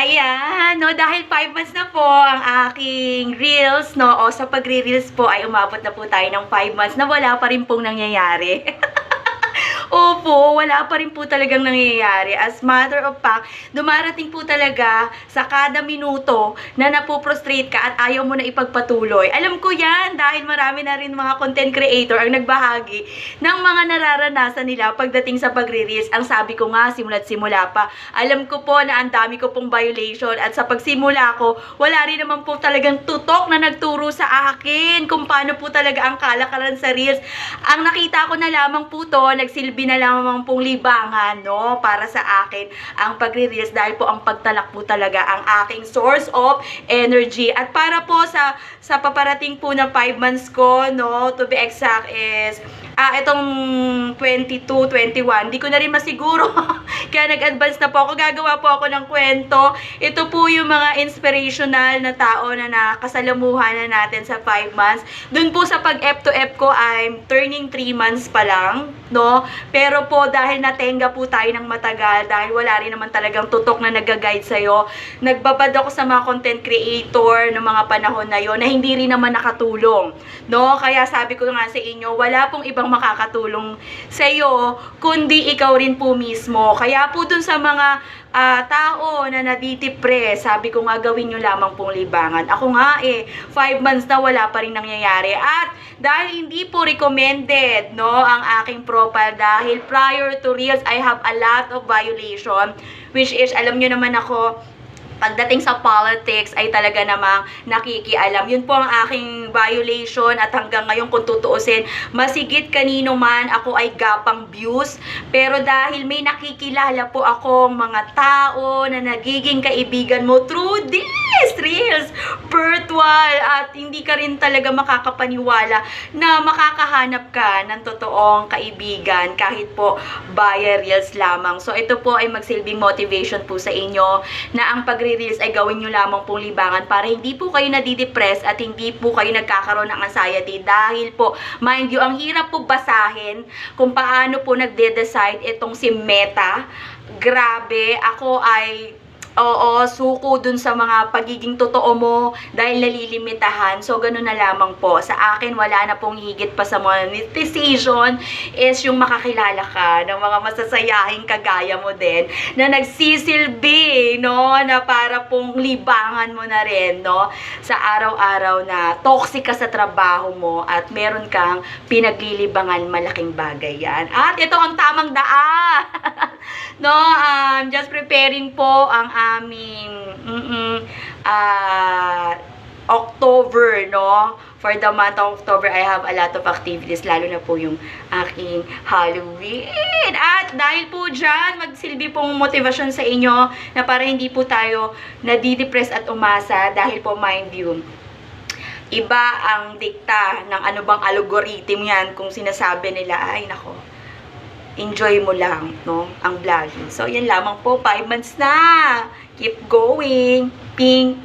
Ayan, no, dahil 5 months na po ang aking reels, no, o sa pagre-reels po ay umabot na po tayo ng 5 months na wala pa rin pong nangyayari. Opo, wala pa rin po talagang nangyayari. As matter of fact, dumarating po talaga sa kada minuto na napoprostrate ka at ayaw mo na ipagpatuloy. Alam ko yan dahil marami na rin mga content creator ang nagbahagi ng mga nararanasan nila pagdating sa pagre-reels. Ang sabi ko nga, simula't simula pa. Alam ko po na ang dami ko pong violation at sa pagsimula ko, wala rin naman po talagang tutok na nagturo sa akin kung paano po talaga ang kalakaran sa reels. Ang nakita ko na lamang po to, nagsilbi na lamang pong libangan, no, para sa akin ang pagre-reels dahil po ang pagtalak po talaga ang aking source of energy. At para po sa sa paparating po na 5 months ko, no, to be exact is ah, itong 22, 21, di ko na rin masiguro. Kaya nag-advance na po ako. Gagawa po ako ng kwento. Ito po yung mga inspirational na tao na nakasalamuhan na natin sa 5 months. Doon po sa pag-F to F ko, I'm turning 3 months pa lang, no? Pero po, dahil natenga po tayo ng matagal, dahil wala rin naman talagang tutok na nag-guide sa'yo, nagbabad ako sa mga content creator ng mga panahon na yon na hindi rin naman nakatulong, no? Kaya sabi ko nga sa inyo, wala pong ibang makakatulong sa iyo kundi ikaw rin po mismo. Kaya po dun sa mga ah, tao na nadidepre, sabi ko nga gawin nyo lamang pong libangan. Ako nga eh, 5 months na wala pa rin nangyayari. At dahil hindi po recommended no, ang aking profile dahil prior to Reels, I have a lot of violation which is, alam nyo naman ako, pagdating sa politics ay talaga namang nakikialam. Yun po ang aking violation at hanggang ngayon kung tutuusin, masigit kanino man ako ay gapang views. Pero dahil may nakikilala po akong mga tao na nagiging kaibigan mo through this reels, virtual, at hindi ka rin talaga makakapaniwala na makakahanap ka ng totoong kaibigan kahit po via reels lamang. So ito po ay magsilbing motivation po sa inyo na ang pagre-reels ay gawin nyo lamang pong libangan para hindi po kayo nadidepress at hindi po kayo nagkakaroon ng anxiety dahil po, mind you, ang hirap po basahin kung paano po nagde-decide itong si Meta. Grabe, ako ay Oo, suko dun sa mga pagiging totoo mo dahil nalilimitahan. So, ganun na lamang po. Sa akin, wala na pong higit pa sa monetization is yung makakilala ka ng mga masasayahing kagaya mo din na nagsisilbi, no? Na para pong libangan mo na rin, no? Sa araw-araw na toxic ka sa trabaho mo at meron kang pinaglilibangan malaking bagay yan. At ito ang tamang daan! no, um, just preparing po ang aming mm ah October, no? For the month of October, I have a lot of activities, lalo na po yung aking Halloween. At dahil po dyan, magsilbi pong motivasyon sa inyo na para hindi po tayo nadidepress at umasa dahil po mind you, iba ang dikta ng ano bang algorithm yan kung sinasabi nila, ay nako, enjoy mo lang, no, ang vlogging. So, yan lamang po, 5 months na. Keep going. Ping,